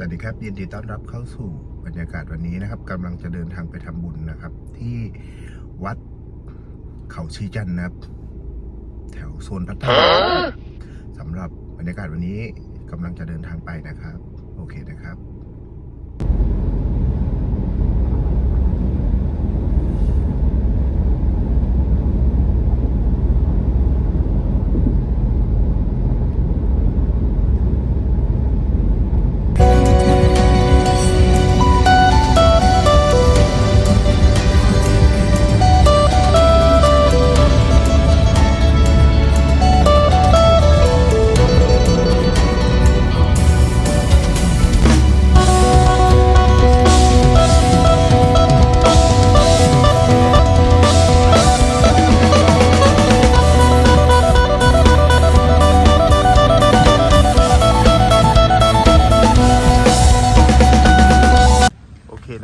สวัสดีครับยินดีต้อนรับเข้าสู่บรรยากาศวันนี้นะครับกำลังจะเดินทางไปทำบุญนะครับ ที่วัดเขาชีจันทร์นะครับ แถวโซนพัทยาสำหรับบรรยากาศวันนี้กำลังจะเดินทางไปนะครับ โอเคนะครับ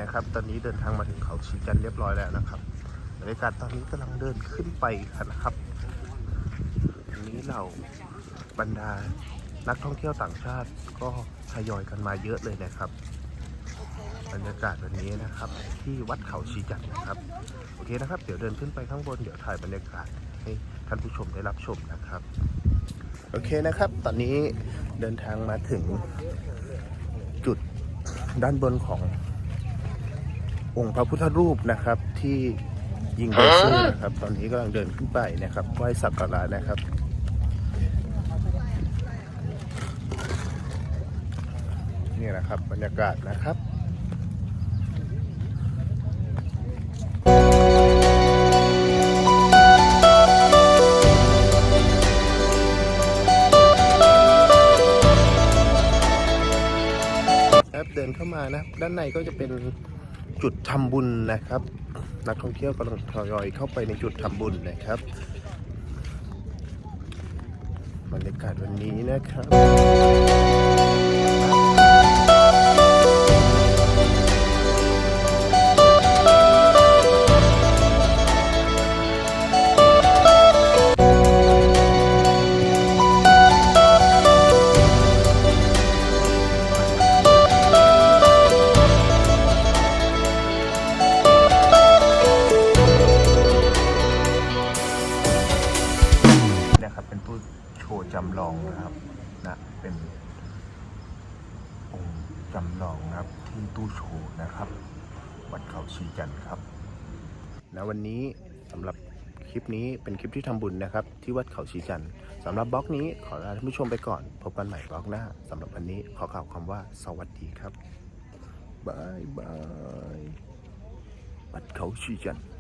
นะครับ ตอนนี้เดินทางมาถึงเขาชีจันเรียบร้อยแล้วนะครับบรรยากาศตอนนี้กำลังเดินขึ้นไปกันนะครับอันนี้เราบรรดานักท่องเที่ยวต่างชาติก็ทยอยกันมาเยอะเลยนะครับ บรรยากาศวันนี้นะครับ ที่วัดเขาชีจันนะครับ โอเคนะครับ เดี๋ยวเดินขึ้นไปข้างบนเดี๋ยวถ่ายบรรยากาศให้ท่านผู้ชมได้รับชมนะครับ โอเคนะครับ ตอนนี้เดินทางมาถึงจุดด้านบนของ องค์พระพุทธรูปนะครับที่ยิงเลเซอร์นะครับ ตอนนี้กำลังเดินขึ้นไปนะครับไหว้สักการะนะครับ นี่แหละครับบรรยากาศนะครับครับเดินเข้ามานะ ด้านในก็จะเป็น จุดทำบุญนะครับ นักท่องเที่ยวกำลังทยอยเข้าไปในจุดทำบุญนะครับบรรยากาศวันนี้นะครับ นะครับ เป็นตู้โชว์จำลองนะครับนะเป็นองค์จำลองนะครับที่ตู้โชว์นะครับวัดเขาชีจันทร์ครับนะวันนี้สำหรับคลิปนี้เป็นคลิปที่ทำบุญนะครับ ที่วัดเขาชีจันทร์สำหรับบล็อกนี้ขอลาท่านผู้ชมไปก่อน พบกันใหม่บล็อกหน้าสำหรับวันนี้ขอกล่าวคำว่าสวัสดีครับบายบายวัดเขาชีจันทร์